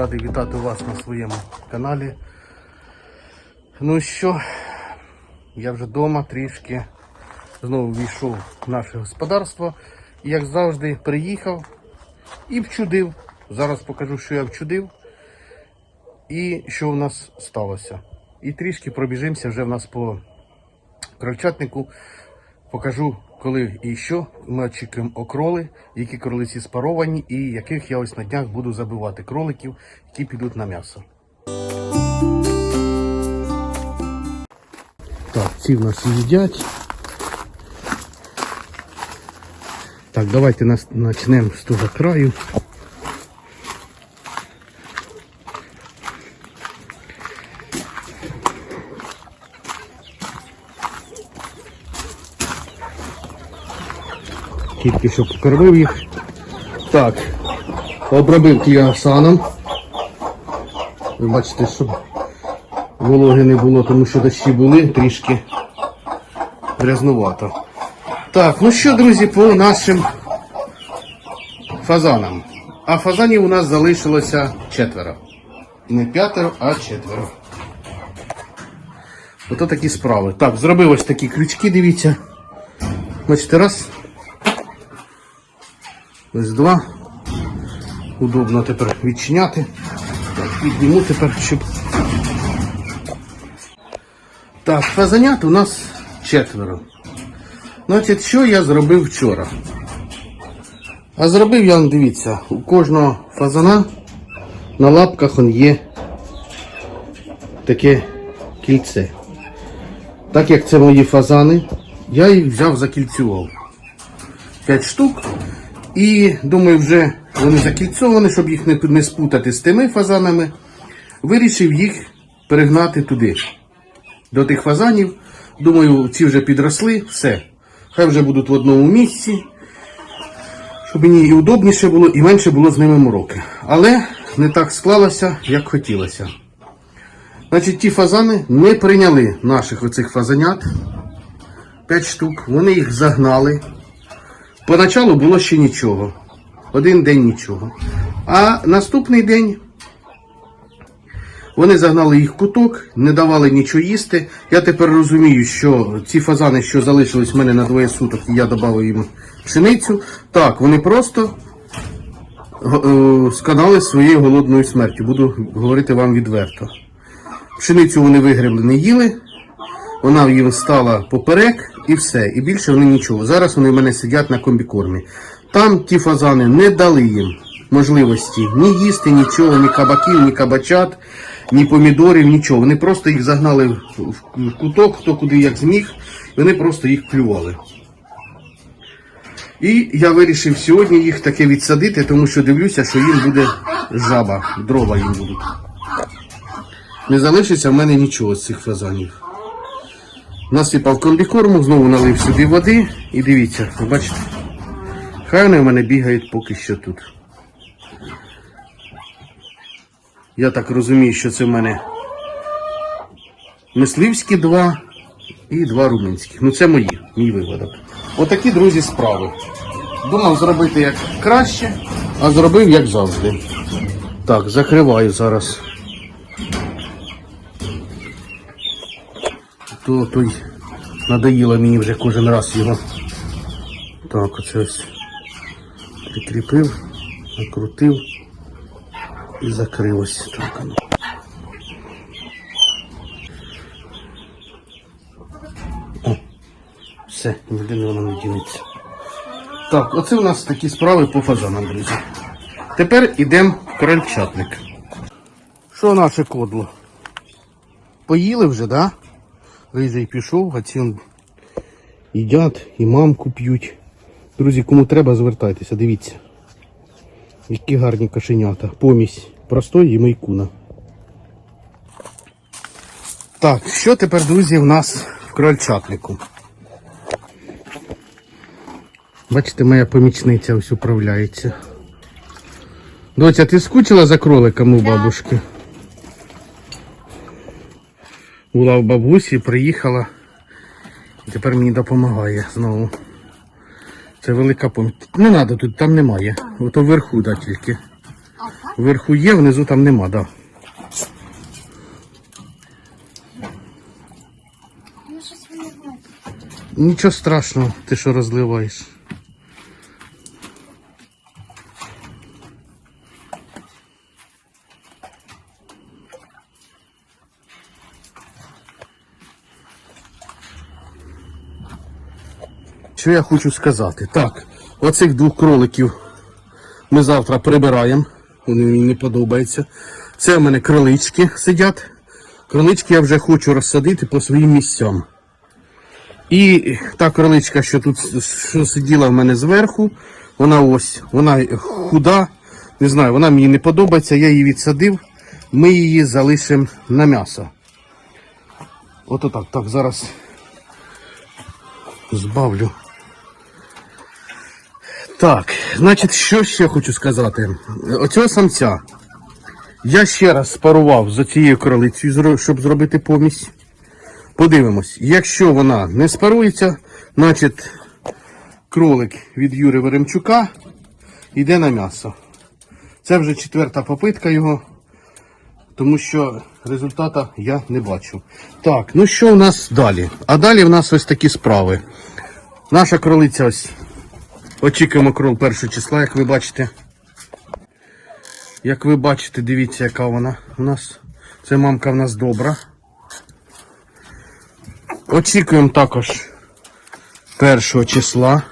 радий вітати вас на своєму каналі. Ну що, я вже вдома трішки знову війшов в наше господарство. І як завжди, приїхав і вчудив. Зараз покажу, що я вчудив і що в нас сталося. І трішки пробіжимося вже в нас по крольчатнику. Покажу, коли і що ми очікуємо окроли, які кролиці спаровані, і яких я ось на днях буду забивати кроликів, які підуть на м'ясо. Так, ці в нас їдять. Так, давайте почнемо з того краю. Тільки що покормив їх. Так, обробив кіасаном. Ви бачите, щоб вологи не було, тому що дощі були трішки грязнувато. Так, ну що, друзі, по нашим фазанам. А фазанів у нас залишилося четверо. Не п'ятеро, а четверо. Ото такі справи. Так, зробив ось такі крючки, дивіться. Бачите, раз. Ось два. Удобно тепер відчиняти. Так, підніму тепер, щоб. Так, фазанят у нас четверо. Значить, що я зробив вчора? А зробив я, дивіться, у кожного фазана на лапках он є таке кільце. Так як це мої фазани, я їх взяв закільцював. 5 штук. І думаю, вже вони закільцовані, щоб їх не, не спутати з тими фазанами. Вирішив їх перегнати туди. До тих фазанів. Думаю, ці вже підросли, все. Хай вже будуть в одному місці, щоб мені і удобніше було, і менше було з ними мороки. Але не так склалося, як хотілося. Значить, ті фазани не прийняли наших оцих фазанят. 5 штук. Вони їх загнали. Поначалу було ще нічого. Один день нічого. А наступний день вони загнали їх в куток, не давали нічого їсти. Я тепер розумію, що ці фазани, що залишились в мене на двоє суток, я додав їм пшеницю. Так, вони просто е, сканали своєю голодною смертю. Буду говорити вам відверто. Пшеницю вони вигребли, не їли, вона їм стала поперек і все. І більше вони нічого. Зараз вони в мене сидять на комбікормі. Там ті фазани не дали їм можливості ні їсти, нічого, ні кабаків, ні кабачат, ні помідорів, нічого. Вони просто їх загнали в куток, хто куди як зміг, вони просто їх клювали. І я вирішив сьогодні їх таке відсадити, тому що дивлюся, що їм буде жаба, дрова їм будуть. Не залишиться в мене нічого з цих фазанів. Насипав комбікорму, знову налив сюди води і дивіться, бачите, хай вони в мене бігають поки що тут. Я так розумію, що це в мене мисливські два і два румунських. Ну це мої, мій виводок. Отакі, друзі, справи. Думав зробити як краще, а зробив як завжди. Так, закриваю зараз. То той надоїло мені вже кожен раз його. Так, оце ось прикріпив, накрутив і закрив ось так. О, все, ніде воно не дінеться. Так, оце у нас такі справи по фазанам, друзі. Тепер йдемо в крольчатник. Що наше кодло? Поїли вже, да? Рижий пішов, а ці їдять і мамку п'ють. Друзі, кому треба, звертайтеся, дивіться. Які гарні кошенята. Помість простої і майкуна. Так, що тепер, друзі, в нас в крольчатнику? Бачите, моя помічниця ось управляється. Доця, ти скучила за кроликом у бабушки? Була в бабусі, приїхала. І тепер мені допомагає знову. Це велика поміч. Не треба тут, там немає. Ото вверху, да, тільки. Вверху є, внизу там нема, так. Да. Ну. Нічого страшного, ти що розливаєш. Що я хочу сказати? Так, оцих двох кроликів ми завтра прибираємо. Вони мені не подобаються. Це у мене кролички сидять. Кролички я вже хочу розсадити по своїм місцям. І та кроличка, що тут що сиділа в мене зверху, вона ось, вона худа, не знаю, вона мені не подобається, я її відсадив, ми її залишимо на м'ясо. Ото так, так, зараз збавлю. Так, значить, що ще хочу сказати? Оцього самця я ще раз спарував з цією кролицею, щоб зробити помість. Подивимось, якщо вона не спарується, значить кролик від Юри Веремчука йде на м'ясо. Це вже четверта попитка його, тому що результата я не бачу. Так, ну що у нас далі? А далі в нас ось такі справи. Наша кролиця ось. Очікуємо крол першого числа, як ви бачите. Як ви бачите, дивіться, яка вона у нас. Це мамка в нас добра. Очікуємо також першого числа.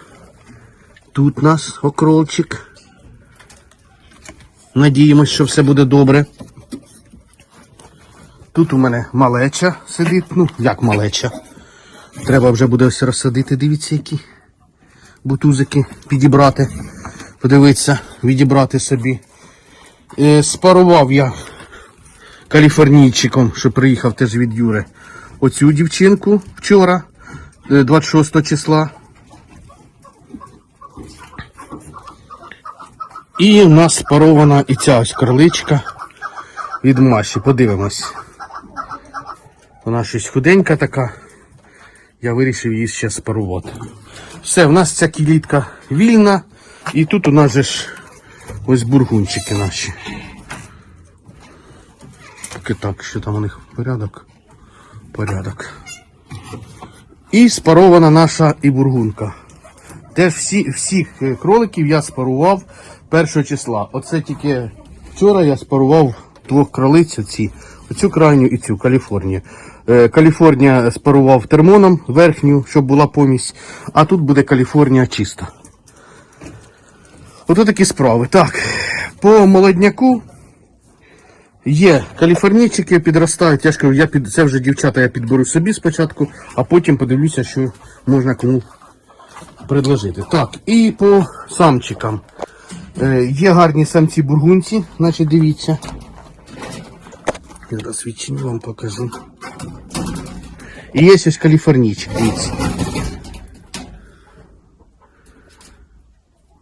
Тут у нас окролчик. Надіємось, що все буде добре. Тут у мене малеча сидить. Ну, як малеча. Треба вже буде ось розсадити, дивіться, які бутузики підібрати. Подивитися, відібрати собі. Е, спарував я каліфорнійчиком, що приїхав теж від Юри. Оцю дівчинку вчора, е, 26 числа. І в нас спарована і ця ось кроличка від Маші. Подивимось. Вона щось худенька така. Я вирішив її ще спарувати. Все, в нас ця кілітка вільна. І тут у нас же ж ось бургунчики наші. Поки так, що там у них порядок. Порядок. І спарована наша і бургунка. Теж всі, всіх е, кроликів я спарував першого числа. Оце тільки вчора я спарував двох кролиць, оці, оцю крайню і цю Каліфорнію. Е, Каліфорнія спарував термоном верхню, щоб була помість, а тут буде Каліфорнія чиста. Ото такі справи. Так, по молодняку є каліфорнійчики, підростають. Я ж кажу, я під, це вже дівчата я підберу собі спочатку, а потім подивлюся, що можна кому предложити. Так, і по самчикам. Е, є гарні самці бургунці, значить дивіться. Зараз відчиню вам покажу. І є ось каліфорнійчик, дивіться.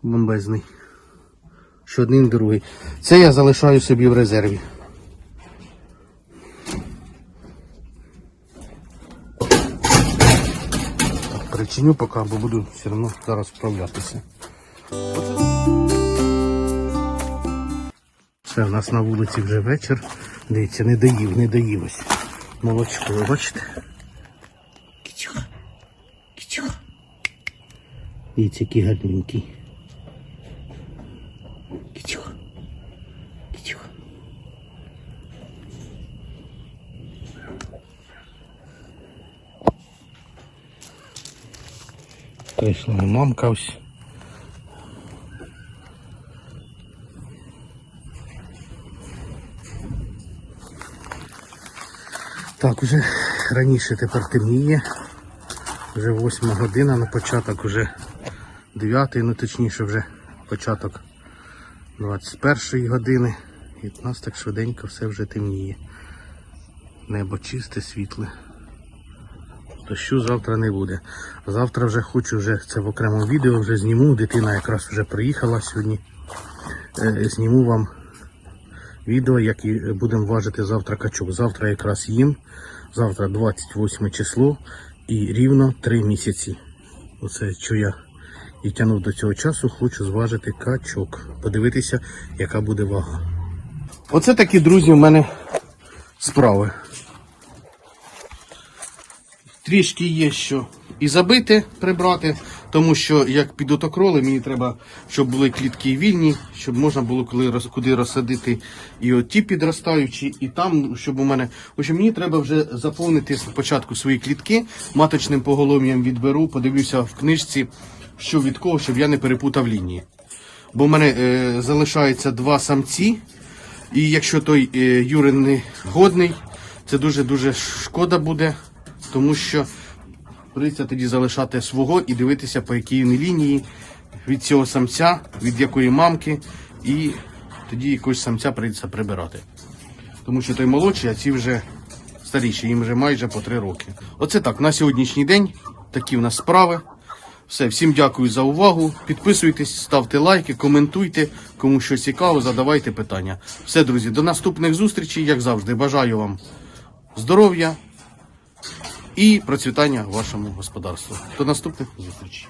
Бомбезний. Що один, другий. Це я залишаю собі в резерві. Причиню поки, бо буду все одно зараз справлятися. Це в нас на вулиці вже вечір. Дивіться, не доїв, не доїв ось. Молочко, бачите? Дивіться, який гарненький. Кічуха. Кічуха. Прийшла мамка ось. Так, уже раніше тепер темніє. Вже 8 година на початок вже 9, ну точніше вже початок 21 години. І в нас так швиденько все вже темніє. Небо чисте, світле. Дощу завтра не буде. Завтра вже хочу вже це в окремому відео вже зніму. Дитина якраз вже приїхала сьогодні. Е, зніму вам відео, як і будемо важити завтра качок. Завтра якраз їм. Завтра 28 число і рівно 3 місяці. Оце що я і тягнув до цього часу, хочу зважити качок. Подивитися, яка буде вага. Оце такі, друзі, в мене справи. Трішки є що і забити, прибрати, тому що як підуть окроли, мені треба, щоб були клітки вільні, щоб можна було коли куди розсадити і от ті підростаючі, і там, щоб у мене. Общем, мені треба вже заповнити спочатку свої клітки, маточним поголов'ям відберу, подивлюся в книжці, що від кого, щоб я не перепутав лінії. Бо в мене е, залишається два самці, і якщо той е, Юрин не годний, це дуже-дуже шкода буде, тому що прийдеться тоді залишати свого і дивитися, по якій він лінії від цього самця, від якої мамки, і тоді якогось самця прийдеться прибирати. Тому що той молодший, а ці вже старіші, їм вже майже по три роки. Оце так, на сьогоднішній день такі в нас справи. Все, всім дякую за увагу. Підписуйтесь, ставте лайки, коментуйте. Кому що цікаво, задавайте питання. Все, друзі, до наступних зустрічей, як завжди, бажаю вам здоров'я і процвітання вашому господарству. До наступних зустрічей.